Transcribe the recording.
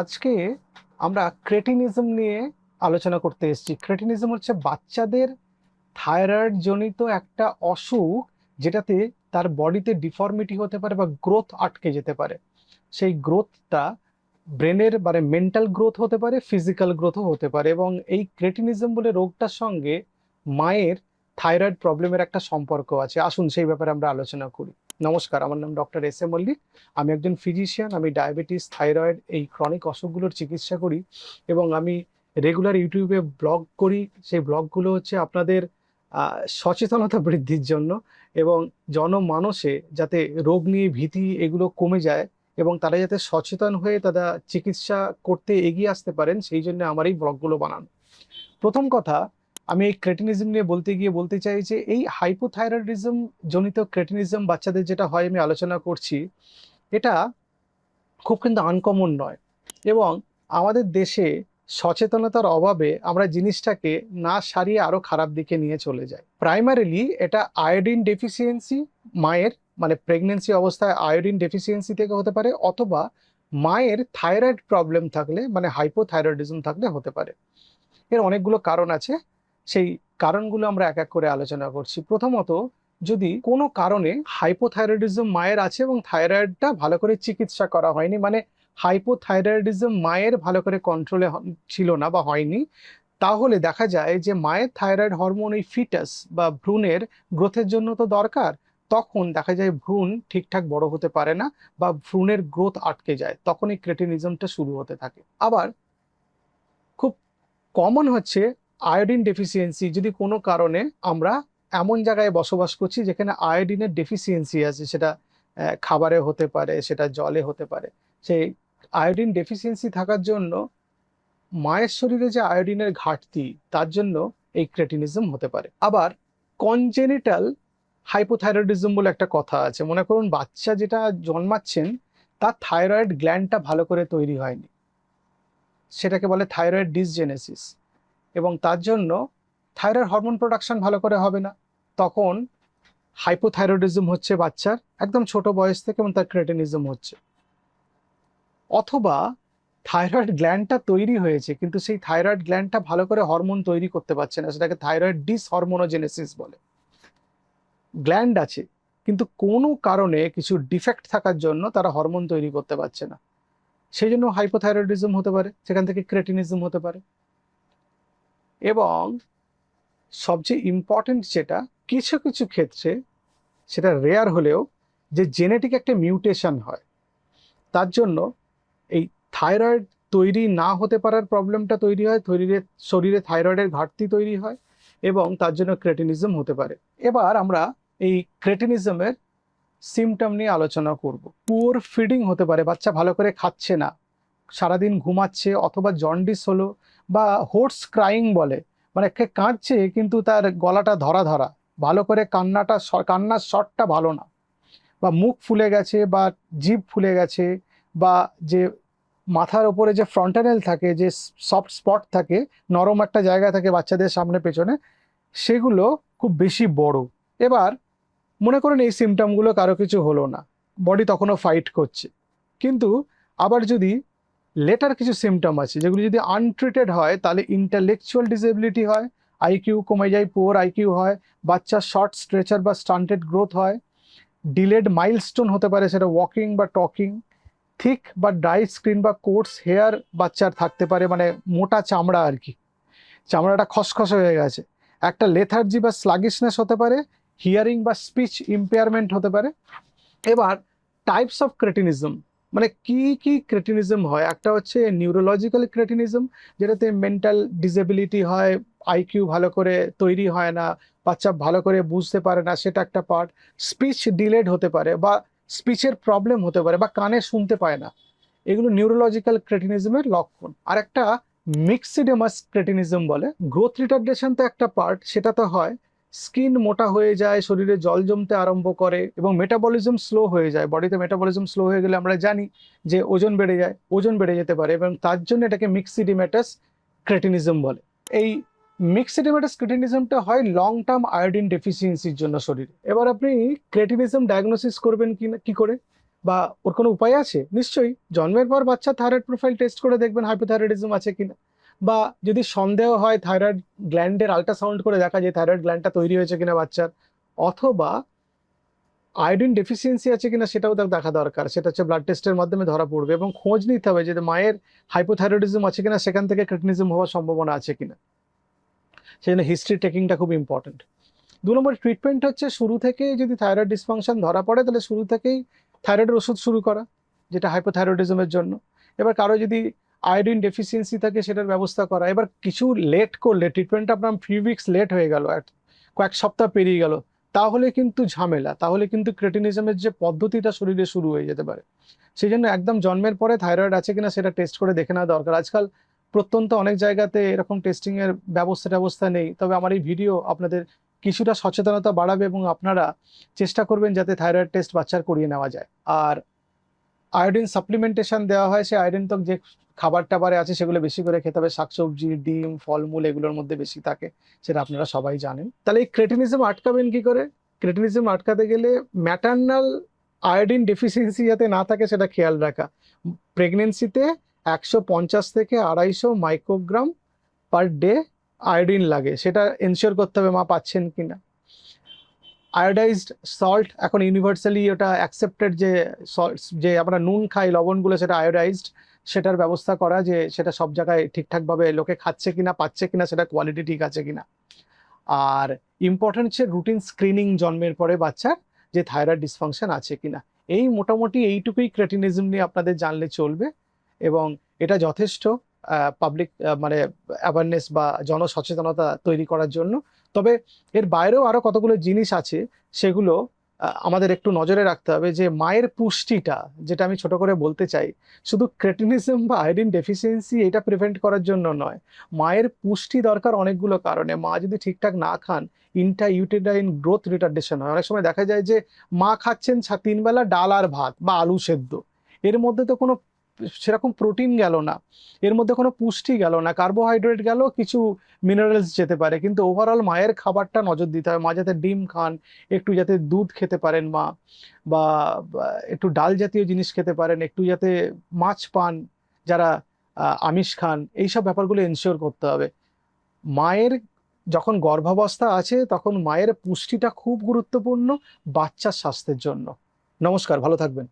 আজকে আমরা ক্রেটিনিজম নিয়ে আলোচনা করতে এসেছি। ক্রেটিনিজম হচ্ছে বাচ্চাদের থাইরয়েড জনিত একটা অসুখ যেটাতে তার বডিতে ডিফর্মিটি হতে পারে বা গ্রোথ আটকে যেতে পারে। সেই গ্রোথটা ব্রেনের মানে মেন্টাল গ্রোথ হতে পারে, ফিজিক্যাল গ্রোথও হতে পারে এবং এই ক্রেটিনিজম বলে রোগটার সঙ্গে মায়ের থাইরয়েড প্রবলেমের একটা সম্পর্ক আছে। আসুন সেই ব্যাপারে আমরা আলোচনা করি। নমস্কার, আমার নাম ডক্টর এস এ মল্লিক। আমি একজন ফিজিশিয়ান, আমি ডায়াবেটিস, থাইরয়েড, এই ক্রনিক অসুখগুলোর চিকিৎসা করি এবং আমি রেগুলার ইউটিউবে ব্লগ করি। সেই ব্লগগুলো হচ্ছে আপনাদের সচেতনতা বৃদ্ধির জন্য এবং জনমানসে যাতে রোগ নিয়ে ভীতি এগুলো কমে যায় এবং তারা যাতে সচেতন হয়ে তারা চিকিৎসা করতে এগিয়ে আসতে পারেন, সেই জন্য আমার এই ব্লগগুলো বানানো। প্রথম কথা আমি এই ক্রেটিনিজম নিয়ে বলতে গিয়ে বলতে চাই যে এই হাইপোথাইরয়েডিজম জনিত ক্রেটিনিজম বাচ্চাদের যেটা হয়, আমি আলোচনা করছি, এটা খুব কিন্তু আনকমন নয়। এবং আমাদের দেশে সচেতনতার অভাবে আমরা জিনিসটাকে না সারিয়ে আরও খারাপ দিকে নিয়ে চলে যাই। প্রাইমারিলি এটা আয়োডিন ডেফিসিয়েন্সি মায়ের মানে প্রেগনেন্সি অবস্থায় আয়োডিন ডেফিসিয়েন্সি থেকে হতে পারে, অথবা মায়ের থাইরয়েড প্রবলেম থাকলে মানে হাইপোথাইরয়েডিজম থাকলে হতে পারে। এর অনেকগুলো কারণ আছে। সেই কারণগুলো আমরা এক এক করে আলোচনা করছি। প্রথমত, যদি কোনো কারণে হাইপোথাইরয়েডিজম মায়ের আছে এবং থাইরয়েডটা ভালো করে চিকিৎসা করা হয়নি মানে হাইপোথাইরয়েডিজম মায়ের ভালো করে কন্ট্রোলে ছিল না বা হয়নি, তাহলে দেখা যায় যে মায়ের থাইরয়েড হরমোন এই ফিটাস বা ভ্রূণের গ্রোথের জন্য তো দরকার, তখন দেখা যায় ভ্রূণ ঠিকঠাক বড় হতে পারে না বা ভ্রূণের গ্রোথ আটকে যায় তখন এই ক্রেটিনিজমটা শুরু হতে থাকে। আবার খুব কমন হচ্ছে আয়োডিন ডেফিসিয়েন্সি যদি কোনো কারণে আমরা এমন জায়গায় বসবাস করছি যেখানে আয়োডিনের ডেফিসিয়েন্সি আছে, সেটা খাবারে হতে পারে, সেটা জলে হতে পারে, সেই আয়োডিন ডেফিসিয়েন্সি থাকার জন্য মায়ের শরীরে যে আয়োডিনের ঘাটতি, তার জন্য এই ক্রেটিনিজম হতে পারে। আবার কনজেনিটাল হাইপোথাইরয়েডিজম বলে একটা কথা আছে, মনে করুন বাচ্চা যেটা জন্মাচ্ছেন, তার থাইরয়েড গ্ল্যান্ডটা ভালো করে তৈরি হয়নি। সেটাকে বলে থাইরয়েড ডিসজেনেসিস এবং তার জন্য থাইরয়েড হরমোন প্রোডাকশন ভালো করে হবে না। তখন হাইপোথাইরয়েডিজম হচ্ছে বাচ্চার একদম ছোট বয়স থেকে এবং তার ক্রেটিনিজম হচ্ছে। অথবা থাইরয়েড গ্ল্যান্ডটা তৈরি হয়েছে কিন্তু সেই থাইরয়েড গ্ল্যান্ডটা ভালো করে হরমোন তৈরি করতে পারছে না, সেটাকে থাইরয়েড ডিসহরমোনোজেনেসিস বলে। গ্ল্যান্ড আছে, কিন্তু কোনো কারণে কিছু ডিফেক্ট থাকার জন্য তারা হরমোন তৈরি করতে পারছে না। সেই জন্য হাইপোথাইরয়েডিজম হতে পারে, সেখান থেকে ক্রেটিনিজম হতে পারে। এবং সবচেয়ে ইম্পর্টেন্ট যেটা, কিছু কিছু ক্ষেত্রে সেটা রেয়ার হলেও যে জেনেটিক একটা মিউটেশন হয়, তার জন্য এই থাইরয়েড তৈরি না হতে পারার প্রবলেমটা তৈরি হয়, শরীরে শরীরে থাইরয়েডের ঘাটতি তৈরি হয় এবং তার জন্য ক্রেটিনিজম হতে পারে। এবার আমরা এই ক্রেটিনিজমের সিমটম নিয়ে আলোচনা করব। পুয়ার ফিডিং হতে পারে, বাচ্চা ভালো করে খাচ্ছে না সারাদিন ঘুমাচ্ছে অথবা জন্ডিস হলো বা হোর্স ক্রাইং বলে মানে কে কাঁদছে কিন্তু তার গলাটা ধরা ধরা, ভালো করে কান্নাটা কান্নার শটটা ভালো না। বা মুখ ফুলে গেছে বা জিভ ফুলে গেছে বা যে মাথার ওপরে যে ফ্রন্টানেল থাকে, যে সফট স্পট থাকে, নরম একটা জায়গা থাকে বাচ্চাদের সামনে পেছনে, সেগুলো খুব বেশি বড়। এবার মনে করেন এই সিমটমগুলো কারও কিছু হলো না বডি তখনও ফাইট করছে। কিন্তু আবার যদি লেটার কিছু সিমটম আছে, যেগুলি যদি আনট্রিটেড হয়, তাহলে ইন্টালেকচুয়াল ডিসেবিলিটি হয় আইকিউ কমে যায় পোর আইকিউ হয়, বাচ্চার শর্ট স্ট্রেচার বা স্টান্টেড গ্রোথ হয় ডিলেড মাইলস্টোন হতে পারে সেটা ওয়াকিং বা টকিং থিক বা ড্রাই স্ক্রিন বা কোর্স হেয়ার বাচ্চার থাকতে পারে মানে মোটা চামড়া আর কি। চামড়াটা খসখস হয়ে গেছে। একটা লেথার্জি বা স্লাগিশনেস হতে পারে হিয়ারিং বা স্পিচ ইম্পেয়ারমেন্ট হতে পারে। এবার টাইপস অফ ক্রেটিনিজম মানে কি কি ক্রেটিনিজম হয়? একটা হচ্ছে নিউরোলজিক্যাল ক্রেটিনিজম যেটাতে মেন্টাল ডিসেবিলিটি হয় আইকিউ ভালো করে তৈরি হয় না, বাচ্চা ভালো করে বুঝতে পারে না, সেটা একটা পার্ট স্পিচ ডিলেড হতে পারে বা স্পিচের প্রবলেম হতে পারে বা কানে শুনতে পায় না। এগুলো নিউরোলজিক্যাল ক্রেটিনিজমের লক্ষণ। আর একটা মিক্সিডেমাস ক্রেটিনিজম বলে। গ্রোথ রিটার্ডেশন তো একটা পার্ট সেটা তো হয়। স্কিন মোটা হয়ে যায়, শরীরে জল জমতে আরম্ভ করে এবং মেটাবলিজম স্লো হয়ে যায়। বডিতে মেটাবলিজম স্লো হয়ে গেলে আমরা জানি যে ওজন বেড়ে যায়, ওজন বেড়ে যেতে পারে এবং তার জন্য এটাকে মিক্সিডিমেটাস ক্রেটিনিজম বলে। এই মিক্সিডিমেটাস ক্রেটিনিজমটা হয় লং টার্ম আয়োডিন ডেফিসিয়েন্সির জন্য শরীরে। এবার আপনি ক্রেটিনিজম ডায়াগনোসিস করবেন কি না, কি করে? বা ওর কোনো উপায় আছে? নিশ্চয়ই। জন্মের পর বাচ্চা থাইরয়েড প্রোফাইল টেস্ট করে দেখবেন হাইপোথাইরয়েডিজম আছে কিনা। বা যদি সন্দেহ হয় থাইরয়েড গ্ল্যান্ডের আল্ট্রাসাউন্ড করে দেখা যায় থাইরয়েড গ্ল্যান্ডটা তৈরি হয়েছে কিনা বাচ্চার, অথবা আয়োডিন ডেফিসিয়েন্সি আছে কিনা সেটাও তার দেখা দরকার। সেটা হচ্ছে ব্লাড টেস্টের মাধ্যমে ধরা পড়বে এবং খোঁজ নিতে হবে যে মায়ের হাইপোথাইরয়েডিজম আছে কিনা, সেখান থেকে ক্রিটনিজম হওয়ার সম্ভাবনা আছে কিনা। সেই জন্য হিস্ট্রি টেকিংটা খুব ইম্পর্টেন্ট দু নম্বর ট্রিটমেন্ট হচ্ছে শুরু থেকেই যদি থাইরয়েড ডিসফাংশন ধরা পড়ে, তাহলে শুরু থেকেই থাইরয়েডের ওষুধ শুরু করা, যেটা হাইপোথাইরয়েডিজমের জন্য। এবার কারও যদি আয়োডিন ডেফিসিয়েন্সি থাকে সেটার ব্যবস্থা করা। এবার কিছু লেট করলে ট্রিটমেন্টটা আপনার ফিউ উইকস লেট হয়ে গেল কয়েক সপ্তাহ পেরিয়ে গেল, তাহলে কিন্তু ঝামেলা, তাহলে কিন্তু ক্রেটিনিজমের যে পদ্ধতিটা শরীরে শুরু হয়ে যেতে পারে। সেই জন্য একদম জন্মের পরে থাইরয়েড আছে কিনা সেটা টেস্ট করে দেখে নেওয়া দরকার। আজকাল প্রত্যন্ত অনেক জায়গাতে এরকম টেস্টিংয়ের ব্যবস্থা ব্যবস্থা নেই, তবে আমার এই ভিডিও আপনাদের কিছুটা সচেতনতা বাড়াবে এবং আপনারা চেষ্টা করবেন যাতে থাইরয়েড টেস্ট বাচ্চার করিয়ে নেওয়া যায়। আর আয়োডিন সাপ্লিমেন্টেশন দেওয়া হয়, সে আয়োডিন তো যে খাবার টাবারে আছে সেগুলো বেশি করে খেতে হবে। শাকসবজি, ডিম, ফলমূল এগুলোর মধ্যে বেশি থাকে, সেটা আপনারা সবাই জানেন। তাহলে এই ক্রেটিনিজম আটকাবেন কি করে? ক্রেটিনিজম আটকাতে গেলে ম্যাটার্নাল আয়োডিন ডেফিসিয়েন্সি যাতে না থাকে সেটা খেয়াল রাখা। প্রেগনেন্সিতে একশো পঞ্চাশ থেকে আড়াইশো মাইক্রোগ্রাম পার ডে আয়োডিন লাগে। সেটা এনশিওর করতে হবে মা পাচ্ছেন কিনা। আয়োডাইজড সল্ট, এখন ইউনিভার্সালি ওটা অ্যাকসেপ্টেড যে salt- যে আমরা নুন খাই, লবণগুলো সেটা আয়োডাইজড, সেটার ব্যবস্থা করা যে সেটা সব জায়গায় ঠিকঠাকভাবে লোকে খাচ্ছে কিনা, পাচ্ছে কিনা, সেটা কোয়ালিটি ঠিক আছে কিনা। আর ইম্পর্টেন্ট হচ্ছে রুটিন স্ক্রিনিং জন্মের পরে বাচ্চার যে থাইরয়েড ডিসফাংশন আছে কিনা। এই মোটামুটি এইটুকুই ক্রেটিনিজম নিয়ে আপনাদের জানলে চলবে এবং এটা যথেষ্ট পাবলিক মানে অ্যাওয়ারনেস বা জনসচেতনতা তৈরি করার জন্য তবে এর বাইরেও আরও কতগুলো জিনিস আছে, সেগুলো আমাদের একটু নজরে রাখতে হবে যে মায়ের পুষ্টিটা, যেটা আমি ছোট করে বলতে চাই, শুধু ক্রেটিনিজম বা আয়োডিন ডেফিসিয়েন্সি এটা প্রিভেন্ট করার জন্য নয়। মায়ের পুষ্টি দরকার অনেকগুলো কারণে। মা যদি ঠিকঠাক না খান ইন্টা ইউটেরাইন গ্রোথ রিটার্ডেশন হয়। অনেক সময় দেখা যায় যে মা খাচ্ছেন তিনবেলা ডাল আর ভাত বা আলু সেদ্ধ। এর মধ্যে তো কোনো সেরকম প্রোটিন গেল না। এর মধ্যে কোনো পুষ্টি গেল না। কার্বোহাইড্রেট গেল, কিছু মিনারেলস যেতে পারে, কিন্তু ওভারঅল মায়ের খাবারটা নজর দিতে হবে মা যাতে ডিম খান, একটু যাতে দুধ খেতে পারেন মা, বা একটু ডাল জাতীয় জিনিস খেতে পারেন, একটু যাতে মাছ পান, যারা আমিষ খান, এইসব ব্যাপারগুলো এনশিওর করতে হবে। মায়ের যখন গর্ভাবস্থা আছে, তখন মায়ের পুষ্টিটা খুব গুরুত্বপূর্ণ বাচ্চার স্বাস্থ্যের জন্য। নমস্কার, ভালো থাকবেন।